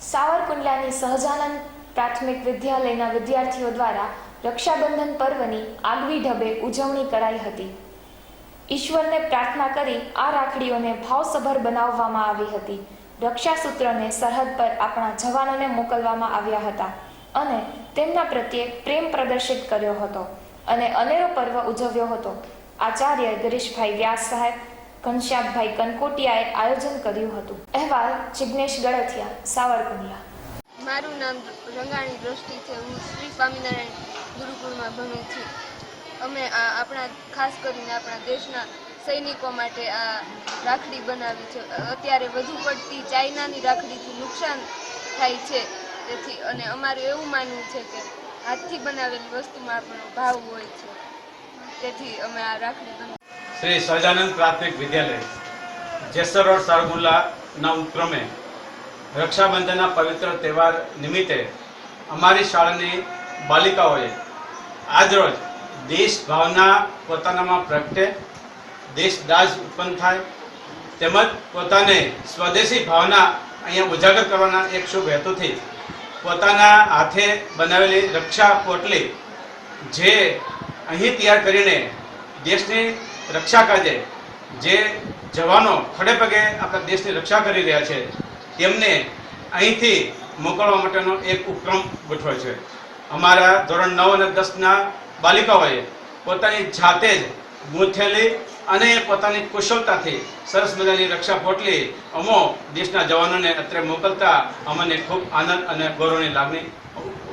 સાવરકુંડલાની સહજાનંદ પ્રાથમિક વિદ્યાલયના વિદ્યાર્થીઓ દ્વારા રક્ષાબંધન પર્વની આગવી ઢબે ઉજવણી કરાઈ હતી. ઈશ્વરને પ્રાર્થના કરી આ રાખડીઓને ભાવસભર બનાવવામાં આવી હતી. રક્ષાસૂત્રને સરહદ પર આપણા જવાનોને મોકલવામાં આવ્યા હતા અને તેમના પ્રત્યે પ્રેમ પ્રદર્શિત કર્યો હતો અને અનેરો પર્વ ઉજવ્યો હતો. આચાર્ય ગિરીશભાઈ વ્યાસ સાહેબ ઘનશ્યામભાઈ કનકોટિયાએ આયોજન કર્યું હતું. અહેવાલ જિજ્ઞેશ ગળથિયા, સાવરકુંડલા. મારું નામ રંગાણી દ્રષ્ટિ છે. હું શ્રી સ્વામિનારાયણ ગુરુકુળમાં ભણું છું. અમે આપણા, ખાસ કરીને આપણા દેશના સૈનિકો માટે આ રાખડી બનાવી છે. અત્યારે વધુ પડતી ચાઇનાની રાખડીથી નુકસાન થાય છે. તેથી અને અમારું એવું માનવું છે કે હાથથી બનાવેલી વસ્તુમાં આપણો ભાવ હોય છે. તેથી અમે આ રાખડી બનાવી શ્રી સહજાનંદ પ્રાથમિક વિદ્યાલય, જેસર રોડ સારગુલ્લાના ઉપક્રમે રક્ષાબંધનના પવિત્ર તહેવાર નિમિત્તે અમારી શાળાની બાલિકાઓએ આજરોજ દેશ ભાવના પોતાનામાં પ્રગટે, દેશ દાજ ઉત્પન્ન થાય, તેમજ પોતાને સ્વદેશી ભાવના અહીંયા ઉજાગર કરવાના એક શુભ હેતુથી પોતાના હાથે બનાવેલી રક્ષા પોટલી જે અહીં તૈયાર કરીને દેશની રક્ષા કરજે જે જવાનો ખડે પગે આપણા દેશની રક્ષા કરી રહ્યા છે, તેમને અહીંથી મોકલવા માટેનો એક ઉપક્રમ ગોઠવ્યો છે. અમારા ધોરણ નવ અને દસના બાલિકાઓએ પોતાની જાતે જ ગૂંથેલી અને પોતાની કુશળતાથી સરસ મજાની રક્ષા પોટલી અમો દેશના જવાનોને અત્રે મોકલતા અમને ખૂબ આનંદ અને ગૌરવની લાગણી